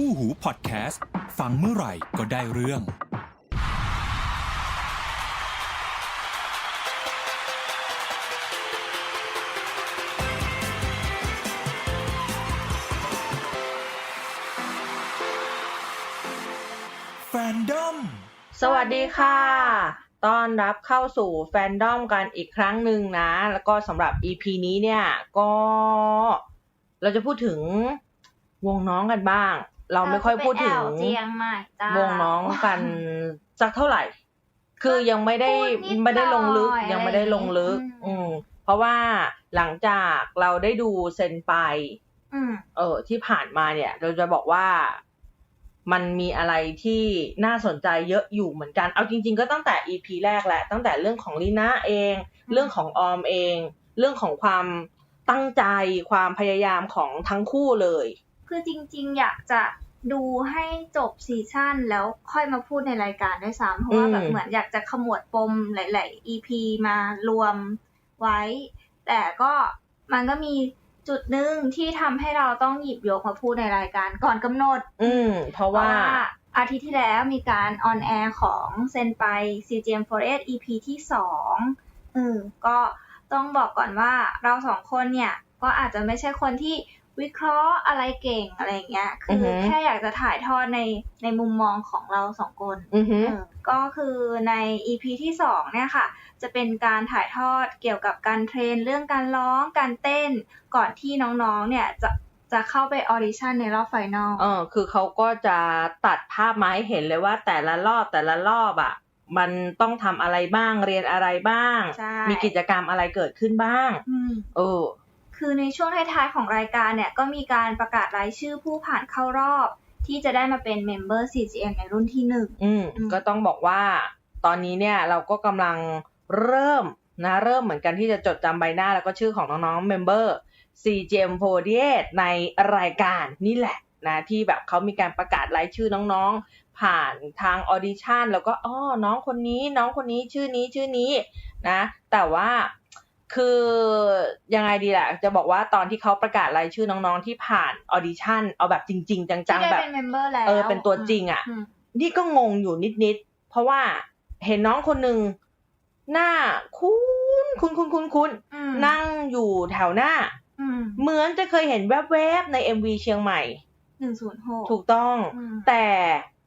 คู่หูพอดแคสต์ ฟังเมื่อไหร่ก็ได้เรื่อง แฟนดอม สวัสดีค่ะ ต้อนรับเข้าสู่แฟนดอมกันอีกครั้งหนึ่งนะ แล้วก็สำหรับ EP นี้เนี่ย ก็ เราจะพูดถึงวงน้องกันบ้าง เราไม่ค่อยพูดถึงเราจะไปแอวเจียงใหม่จ้าวงน้องกันสักเท่าไหร่ คือยังไม่ได้พูดนิดไม่ได้ลงลึกหน่อยยังไม่ได้ลงลึกอะไรอย่างงี้อืม เพราะว่าหลังจากเราได้ดูเซนไปอืมเออ ที่ผ่านมาเนี่ย เราจะบอกว่ามันมีอะไรที่น่าสนใจเยอะอยู่เหมือนกัน เอาจริง ๆ ก็ตั้งแต่ EP แรกแหละ ตั้งแต่เรื่องของลีน่าเองอืมเรื่องของออมเอง เรื่องของความตั้งใจความพยายามของทั้งคู่เลย คือจริง ๆ อยากจะดูให้จบซีซั่นแล้วค่อยมาพูดในรายการด้วยซ้ำเพราะว่าอืมแบบเหมือนอยากจะขมวดปมหลาย ๆ EP มารวมไว้ แต่ก็มันก็มีจุดหนึ่งที่ทำให้เราต้องหยิบยกมาพูดในรายการก่อนกำหนด อืม เพราะเพว่าราะว่าอาทิตย์ที่แล้วมีการออนแอร์ของเซนไป CGM Forest EP ที่สองเออก็ต้องบอกก่อนว่าเราสองคนเนี่ย ก็อาจจะไม่ใช่คนที่ วิเคราะห์อะไรเก่งอะไรอย่างเงี้ยอือคืฮึอแค่อยากจะถ่ายทอดในในมุมมองของเราสองคนอือฮึเออก็คือใน EP ที่สองเนี่ยค่ะ จะเป็นการถ่ายทอดเกี่ยวกับการเทรนเรื่องการร้องการเต้นก่อนที่น้องๆ เนี่ยจะจะเข้าไปออดิชั่นในรอบไฟนอลเออคือเขาก็จะตัดภาพมาให้เห็นเลยว่าแต่ละรอบแต่ละรอบอะมันต้องทำอะไรบ้างเรียนอะไรบ้างใช่มีกิจกรรมอะไรเกิดขึ้นบ้างอืมเออ คือในช่วงท้ายๆของรายการเนี่ยก็มีการประกาศรายชื่อผู้ผ่านเข้ารอบ ที่จะได้มาเป็นเมมเบอร์ CGM ในรุ่นที่หนึ่งอืมอืมก็ต้องบอกว่าตอนนี้เนี่ยเราก็กำลังเริ่มนะเริ่มเหมือนกันที่จะจดจำใบหน้าแล้วก็ชื่อของน้องๆเมมเบอร์ CGM48 ในรายการนี่แหละนะที่แบบเขามีการประกาศรายชื่อน้องๆ ผ่านทางออดิชั่นแล้วก็อ๋อน้องคนนี้น้องคนนี้ชื่อนี้ชื่อนี้นะ แต่ว่า คือยังไงดีล่ะจะบอกว่าตอนที่เขาประกาศรายชื่อน้องๆที่ผ่านออดิชั่นเอาแบบจริง ๆ จัที่งได้ๆแบบเป็นเมมเบอร์แล้วเออเป็นตัวจริงอะมนี่ก็งงอยู่นิดๆเพราะว่าเห็นน้องคนหนึ่งหน้าคุ้นคุ้นคุ้นคุ้นคุ้นอืมนั่งอยู่แถวหน้าอืมเหมือนจะเคยเห็นแวบๆใน MV เชียงใหม่หนึ่งศูนย์หกถูกต้องอืมแต่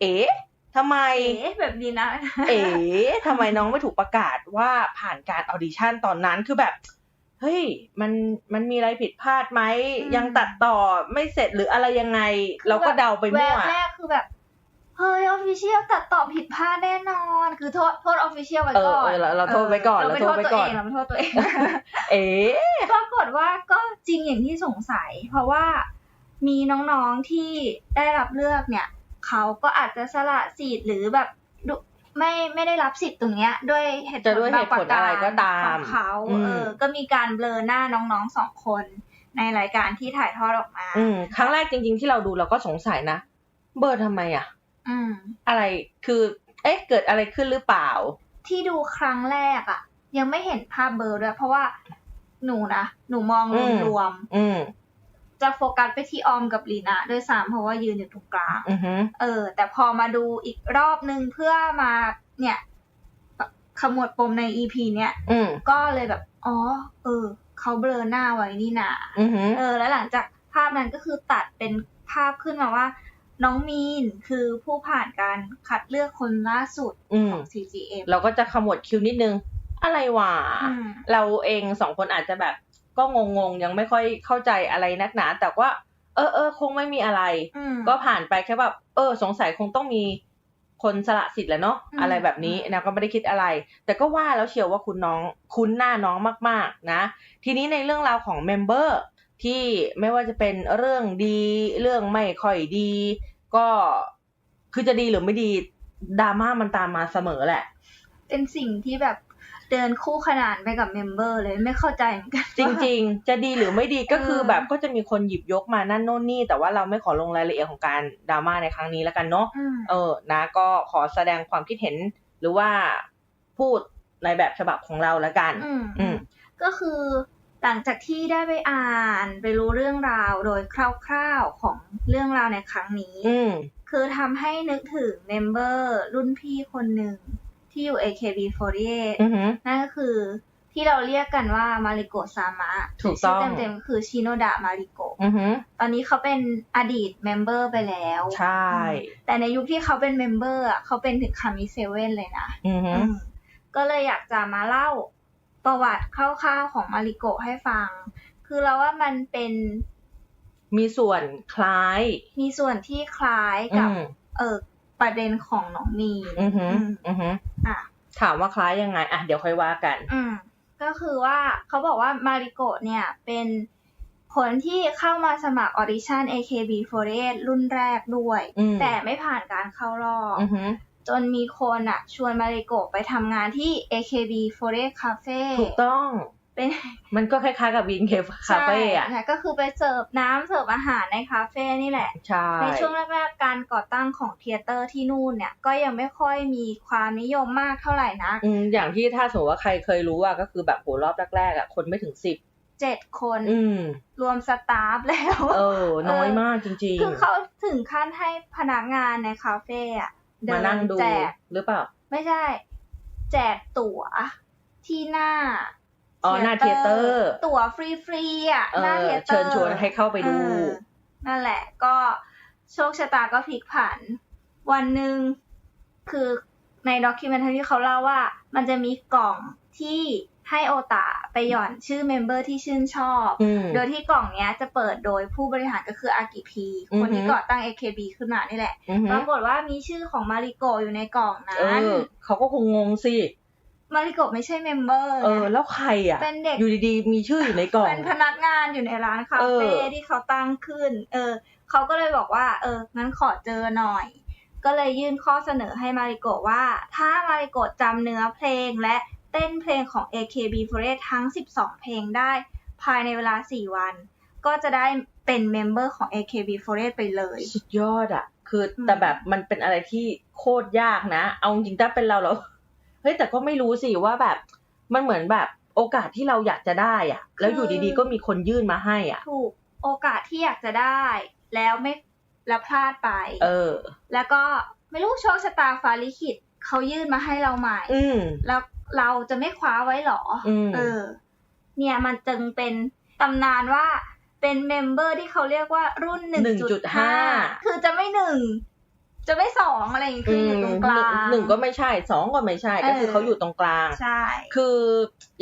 เอ๋ ทำไม เอ๊ะแบบนี้นะ เอ๋ทำไมน้องไม่ถูกประกาศว่าผ่านการออดิชั่นตอนนั้นคือแบบ เฮ้ย มันมันมีอะไรผิดพลาดไหมอืมยังตัดต่อไม่เสร็จหรืออะไรยังไง เราก็เดาไปแวมั่วบแรกคือแบบ เฮ้ยออฟฟิเชียลตัดต่อผิดพลาดแน่นอน คือโทษโทษออฟฟิเชียลไว้เออก่อนเออเราเราโทษไว้ก่อนเราเราไม่โทโทษษไว้ตัวก่อเอนงเราไม่โทษตัวเอง เอ๋ปรากฏว่าก็จริงอย่างที่สงสัย เพราะว่ามีน้องๆที่ได้รับเลือกเนี่ย เขาก็อาจจะสละสิทธิ์หรือแบบดูไม่ไม่ได้รับสิทธิ์ตรงเนี้ย ด้วยเหตุผจะลด้วยเหตุผลอะไรก็ตามของเขาอืมเออ ก็มีการเบลอหน้าน้องๆสองคนในรายการที่ถ่ายทอดออกมา อืมครั้งแรกจริง ๆ ที่เราดูเราก็สงสัยนะ เบอร์ทำไมอะอืม อะไรคือ เอ๊ะ เกิดอะไรขึ้นหรือเปล่า ที่ดูครั้งแรกอะยังไม่เห็นภาพเบลอร์ด้วยเพราะว่าหนูนะหนูมองอืมรวมอืมๆ จะโฟกัสไปที่ออมกับลีนะด้วยซ้ำเพราะว่ายืนอยู่ตรงกลางอือฮึเออ แต่พอมาดูอีกรอบนึงเพื่อมาเนี่ยขมวดปมในอีพีเนี่ยอืมก็เลยแบบ อ๋อ เออเขาเบลอหน้าไว้นี่นาอือฮึเออ แล้วหลังจากภาพนั้นก็คือตัดเป็นภาพขึ้นมาว่า น้องมีนคือผู้ผ่านการคัดเลือกคนล่าสุดอืมของ CGM เราก็จะขมวดคิวนิดนึง อะไรวะ อืม เราเองสองคนอาจจะแบบ ก็งงๆยังไม่ค่อยเข้าใจอะไรนักหนา แต่ว่า เออเออคงไม่มีอะไรอืมก็ผ่านไปแค่แบบเออ สงสัยคงต้องมีคนสละสิทธิ์แหล้วเนาะอืมอะไรแบบนี้นะก็ไม่ได้คิดอะไร แต่ก็ว่าแล้วเชียวว่าคุณน้องคุ้นหน้าน้องมาก ๆ นะ ทีนี้ในเรื่องราวของเมมเบอร์ที่ไม่ว่าจะเป็นเรื่องดีเรื่องไม่ค่อยดี ก็คือจะดีหรือไม่ดีดราม่ามันตามมาเสมอแหละ เป็นสิ่งที่แบบ เดินคู่ขนานไปกับเมมเบอร์เลยไม่เข้าใจเหมือนกัน จริง ๆ จะดีหรือไม่ดีก็คือเออแบบก็จะมีคนหยิบยกมานั่นโน่นนี่ แต่ว่าเราไม่ขอลงรายละเอียดของการดราม่าในครั้งนี้แล้วกันเนาะอืมเออนะก็ขอแสดงความคิดเห็นหรือว่าพูดในแบบฉบับของเราแล้วกันอืมอืมก็คือหลังจากที่ได้ไปอ่านไปรู้เรื่องราวโดยคร่าวๆของเรื่องราวในครั้งนี้อืมคือทำให้นึกถึงเมมเบอร์รุ่นพี่คนหนึ่ง ที่อยู่ AKB48 อือหือนั่นก็คือที่เราเรียกกันว่ามาริโกะซามะถูกต้องชื่อเต็มๆคือชิโนดะมาริโกะอือหือตอนนี้เขาเป็นอดีตเมมเบอร์ไปแล้ว ใช่ แต่ในยุคที่เขาเป็นเมมเบอร์อะเขาเป็นถึงคามิเซเว่นเลยนะอือหืออืมก็เลยอยากจะมาเล่าประวัติคร่าวๆของมาริโกะให้ฟัง คือเราว่ามันเป็นมีส่วนคล้าย มีส่วนที่คล้ายอืกับมเออ ประเด็นของน้องมีนอือหืออืมอือหืออะถามว่าคล้ายยังไง อะ เดี๋ยวค่อยว่ากัน อืมก็คือว่าเขาบอกว่ามาริโกะเนี่ยเป็นคนที่เข้ามาสมัครออดิชั่น AKB48 รุ่นแรกด้วยอืมแต่ไม่ผ่านการเข้ารอบอือหือจนมีคนอะชวนมาริโกะไปทำงานที่ AKB48 Cafe ถูกต้อง เป็นมันก็คล้ายๆกับวินเคฟคาเฟ่อะใช่ก็คือไปเสิร์ฟน้ำเสิร์ฟอาหารในคาเฟ่นี่แหละ ใช่ ในช่วงแรกๆการก่อตั้งของเทเตอร์ที่นู่นเนี่ย ก็ยังไม่ค่อยมีความนิยมมากเท่าไหร่นะอืมอย่างที่ถ้าสมมติว่าใครเคยรู้อะก็คือแบบโหรอบแรกๆอะคนไม่ถึงสิบเจ็ดคน อืมรวมสตาฟแล้ว เออ น้อยมากจริงคือเขาถึงขั้นให้พนักงานในคาเฟ่อะๆเดิมานั่งดูแจกหรือเปล่า ไม่ใช่ แจกตั๋วที่หน้า อ๋อหน้าเทเตอร์ ตั๋วฟรีๆอะเอหน้าอเทเตอร์เชิญชวนให้เข้าไปดูเออนั่นแหละ ก็โชคชะตาก็พลิกผัน วันหนึ่งคือในด็อกิเมนทารีเขาเล่าว่า มันจะมีกล่องที่ให้โอตาไปหย่อนชื่อเมมเบอร์ที่ชื่นชอบอืมโดยที่กล่องเนี้ยจะเปิดโดยผู้บริหารก็คืออากิพีอือฮึคนที่ก่อตั้ง AKB ขึ้นมานี่แหละอือหืปอรากฏว่ามีชื่อของมาริโกะอยู่ในกล่องนั้เอนอเขาก็คงงงสิ มาริโกะไม่ใช่เมมเบอร์เออ แล้วใครอะ เป็นเด็ก อยู่ดีๆ มีชื่ออยู่ในกล่อง เป็นพนักงานอยู่ในร้านคาเฟ่เออที่เขาตั้งขึ้น เออ เขาก็เลยบอกว่า เออ งั้นขอเจอหน่อย ก็เลยยื่นข้อเสนอให้มาริโกะว่า ถ้ามาริโกะจำเนื้อเพลงและเต้นเพลงของ AKB48 ทั้ง 12 เพลงได้ภายในเวลา 4 วัน ก็จะได้เป็นเมมเบอร์ของ AKB48 ไปเลย สุดยอดอะคืออืมแต่แบบมันเป็นอะไรที่โคตรยากนะ เอาจริงๆถ้าเป็นเราเรา เฮ้ยแต่ก็ไม่รู้สิว่าแบบ มันเหมือนแบบโอกาสที่เราอยากจะได้อะ แล้วอยู่ดีๆก็มีคนยื่นมาให้อะ ถูกโอกาสที่อยากจะได้ แล้วไม่แล้วพลาดไป เออ แล้วก็ไม่รู้โชคชะตาฟ้าลิขิตเขายื่นมาให้เราใหม่ อืมแล้วเราจะไม่คว้าไว้หรออืมเออ เนี่ยมันจึงเป็นตำนานว่าเป็นเมมเบอร์ที่เขาเรียกว่ารุ่นหนึ่งจุดห้า1.5คือจะไม่หนึ่ง จะไม่สองอะไรอย่างงี้คืออยู่ตรงกลางหนึ่งก็ไม่ใช่สองก็ไม่ใช่ก็คือเออเขาอยู่ตรงกลางใช่ คือ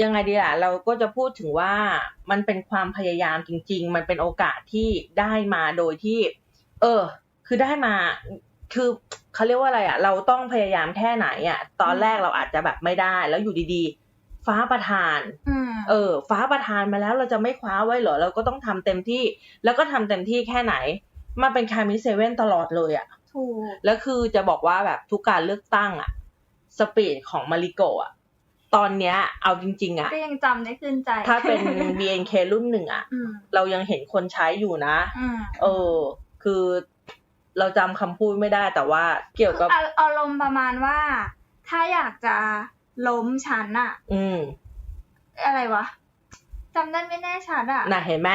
ยังไงดีอะเราก็จะพูดถึงว่ามันเป็นความพยายามจริง ๆ มันเป็นโอกาสที่ได้มาโดยที่ เออ คือได้มาคือเขาเรียกว่าอะไรอะเราต้องพยายามแค่ไหนอะตอนแรกเราอาจจะแบบไม่ได้ แล้วอยู่ดีๆ ฟ้าประทานอืมเออ ฟ้าประทานมาแล้วเราจะไม่คว้าไว้เหรอเราก็ต้องทำเต็มที่ แล้วก็ทำเต็มที่แค่ไหน มาเป็นคามิเซเว่นตลอดเลยอะ ถูกแล้วคือจะบอกว่าแบบทุกการเลือกตั้งอะสปีดของมาริโกะอะตอนเนี้ย เอาจริง ๆอะก็ยังจำได้ขึ้นใจ ถ้าเป็น BNK รุ่นหนึ่งอะอืมเรายังเห็นคนใช้อยู่นะอืมเออ คือเราจำคำพูดไม่ได้แต่ว่าเกี่ยวกับอาอารมณ์ประมาณว่า ถ้าอยากจะล้มฉันอะอืม อะไรวะจำได้ไม่แน่ชัดอะน่ะเห็นไหม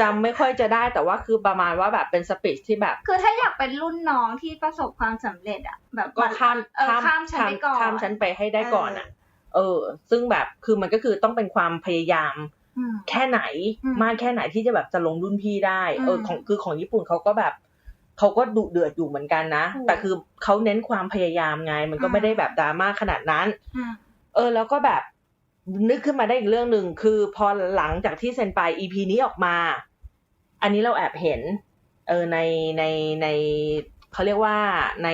จำไม่ค่อยจะได้แต่ว่าคือประมาณว่าแบบเป็นสปีดที่แบบ คือถ้าอยากเป็นรุ่นน้องที่ประสบความสำเร็จอะแบบก็ข้ามเออข้ามฉันไปก่อนข้ามฉันไปให้ได้ก่อนอะเอเออ ซึ่งแบบคือมันก็คือต้องเป็นความพยายามอืมแค่ไหนอืมมากแค่ไหนที่จะแบบจะลงรุ่นพี่ได้อืมเออของคือของญี่ปุ่นเขาก็แบบเขาก็ดุเดือดอยู่เหมือนกันนะถูกแต่คือเขาเน้นความพยายามไง มันก็อืมไม่ได้แบบดราม่าขนาดนั้นอืมเออ แล้วก็แบบนึกขึ้นมาได้อีกเรื่องหนึ่งคือพอหลังจากที่เซนไป EP นี้ออกมา อันนี้เราแอบเห็นเออในในในเขาเรียกว่าใน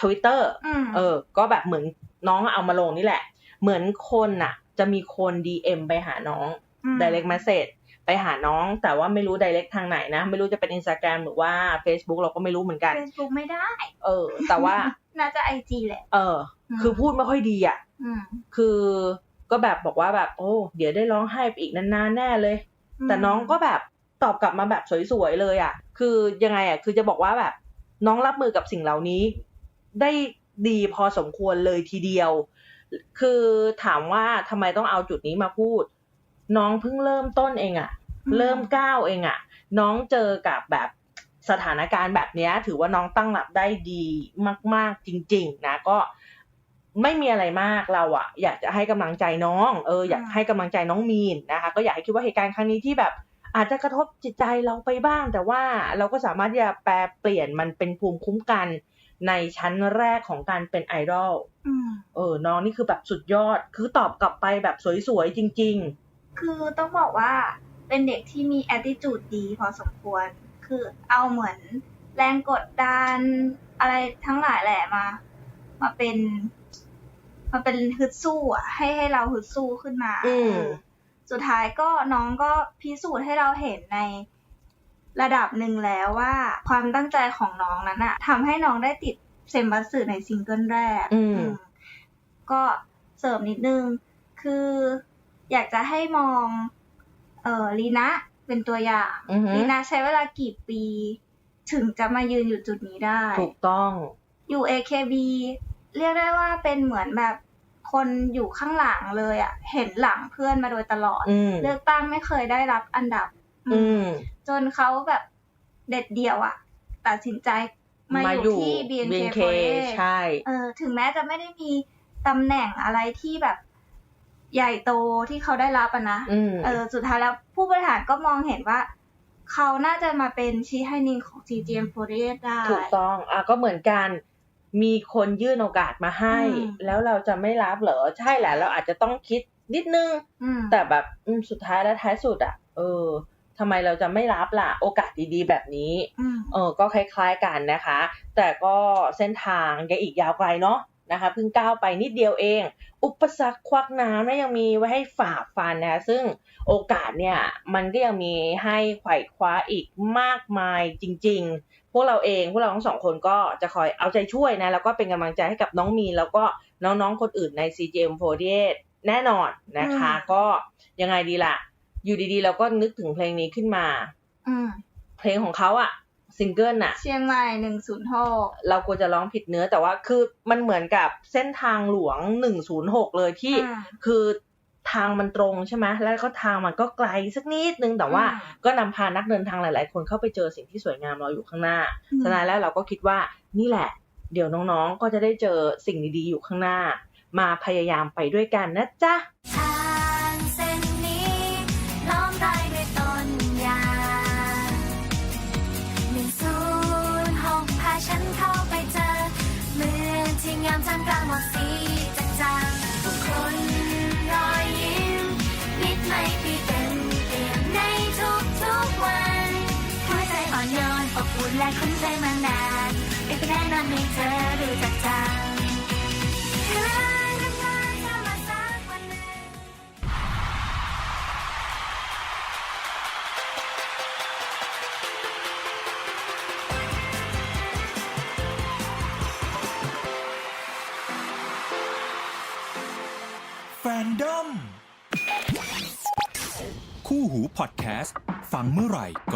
ทวิตเตอร์อืมเออ ก็แบบเหมือนน้องเอามาลงนี่แหละ เหมือนคนน่ะ จะมีคน DM ไปหาน้องม direct message ไปหาน้อง แต่ว่าไม่รู้ direct ทางไหนนะ ไม่รู้จะเป็น Instagram หรือว่า Facebook เราก็ไม่รู้เหมือนกันเฟซบุ๊กไม่ได้ เออ แต่ว่า น่าจะไอจีแหละ เออ คือพูดไม่ค่อยดีอะอืมคือก็แบบบอกว่าแบบ โอ้ เดี๋ยวได้ร้องไห้ไปอีกนานๆแน่เลย แต่น้องก็แบบ ตอบกลับมาแบบสวยๆเลยอะ คือยังไงอะ คือจะบอกว่าแบบ น้องรับมือกับสิ่งเหล่านี้ ได้ดีพอสมควรเลยทีเดียว คือถามว่าทำไมต้องเอาจุดนี้มาพูด น้องเพิ่งเริ่มต้นเองอะอืมเริ่มก้าวเองอะน้องเจอกับแบบสถานการณ์แบบเนี้ยถือว่าน้องตั้งรับได้ดีมาก ๆ จริง ๆ นะก็ไม่มีอะไรมากเราอะอยากจะให้กำลังใจน้อง เอออยากให้กำลังใจน้องมีนนะคะ ก็อยากให้คิดว่าเหตุการณ์ครั้งนี้ที่แบบ อาจจะกระทบจิตใจเราไปบ้าง แต่ว่าเราก็สามารถที่จะแปลเปลี่ยนมันเป็นภูมิคุ้มกันในชั้นแรกของการเป็นไอดอลอืมเออ น้องนี่คือแบบสุดยอด คือตอบกลับไปแบบสวยๆ จริงคือต้องบอกว่าเป็นเด็กที่มี attitude ดีพอสมควร คือเอาเหมือนแรงกดดันอะไรทั้งหลายแหละมา มาเป็น มาเป็นฮึดสู้อะ ให้ให้เราฮึดสู้ขึ้นมา อืมเออ สุดท้ายก็น้องก็พิสูจน์ให้เราเห็นในระดับหนึ่งแล้วว่า ความตั้งใจของน้องนั้นอะทำให้น้องได้ติดเซมบัสสึในซิงเกิลแรกอืมอืมก็เสริมนิดนึง คืออยากจะให้มอง เออลีนะเป็นตัวอย่างอือฮึลีนะใช้เวลากี่ปี ถึงจะมายืนอยู่จุดนี้ได้ๆถูกต้อง อยู่ AKB เรียกได้ว่าเป็นเหมือนแบบ คนอยู่ข้างหลังเลยอะเห็นหลังเพื่อนมาโดยตลอดอืมเลือกตั้งไม่เคยได้รับอันดับ อืมจนเขาแบบเด็ดเดี่ยวอะตัดสินใจมามาออยู่ยู่ที่ BNK BNK48 ใช่เออถึงแม้จะไม่ได้มีตำแหน่งอะไรที่แบบใหญ่โตที่เขาได้รับอะนะอืมเออสุดท้ายแล้วผู้บริหารก็มองเห็นว่าเขาน่าจะมาเป็นชีไฮนิงของ CGM48 ได้ ถูกต้องอะก็เหมือนกัน มีคนยื่นโอกาสมาให้อืมแล้วเราจะไม่รับเหรอใช่แหละ เราอาจจะต้องคิดนิดนึงอืมแต่แบบอืมสุดท้ายแล้วท้ายสุดอะ เออทำไมเราจะไม่รับล่ะ โอกาสดีๆ แบบนี้อืมเออก็คล้าย ๆกันนะคะ แต่ก็เส้นทางยังอีกยาวไกลเนาะนะคะเพิ่งก้าวไปนิดเดียวเอง อุปสรรคควักน้ำนะยังมีไว้ให้ฝ่าฟันนะคะซึ่งโอกาสเนี่ยมันก็ยังมีให้ไขว่คว้าอีกมากมายจริงๆพ วกเราเองพวกเราทั้งสองคนก็จะคอยเอาใจช่วยนะ แล้วก็เป็นกำลังใจให้กับน้องมีนแล้วก็น้องๆคนอื่นใน CGM48 แน่นอนนะคะอืมก็ยังไงดีล่ะ อยู่ดีๆ เราก็นึกถึงเพลงนี้ขึ้นมาอืมเพลงของเขาอะซิงเกิลอะเชียงใหม่หนึ่งศูนย์หกเราควรจะร้องผิดเนื้อแต่ว่าคือมันเหมือนกับเส้นทางหลวง106เลยที่อ่าคือ ทางมันตรงใช่ไหมแล้วก็ทางมันก็ไกลสักนิดนึงแต่ว่าอืมก็นำพานักเดินทางหลาย ๆ คนเข้าไปเจอสิ่งที่สวยงามรออยู่ข้างหน้าอืมฉะนั้นแล้วเราก็คิดว่านี่แหละ เดี๋ยวน้องๆก็จะได้เจอสิ่งดีๆอยู่ข้างหน้า มาพยายามไปด้วยกันนะจ๊ะ เป็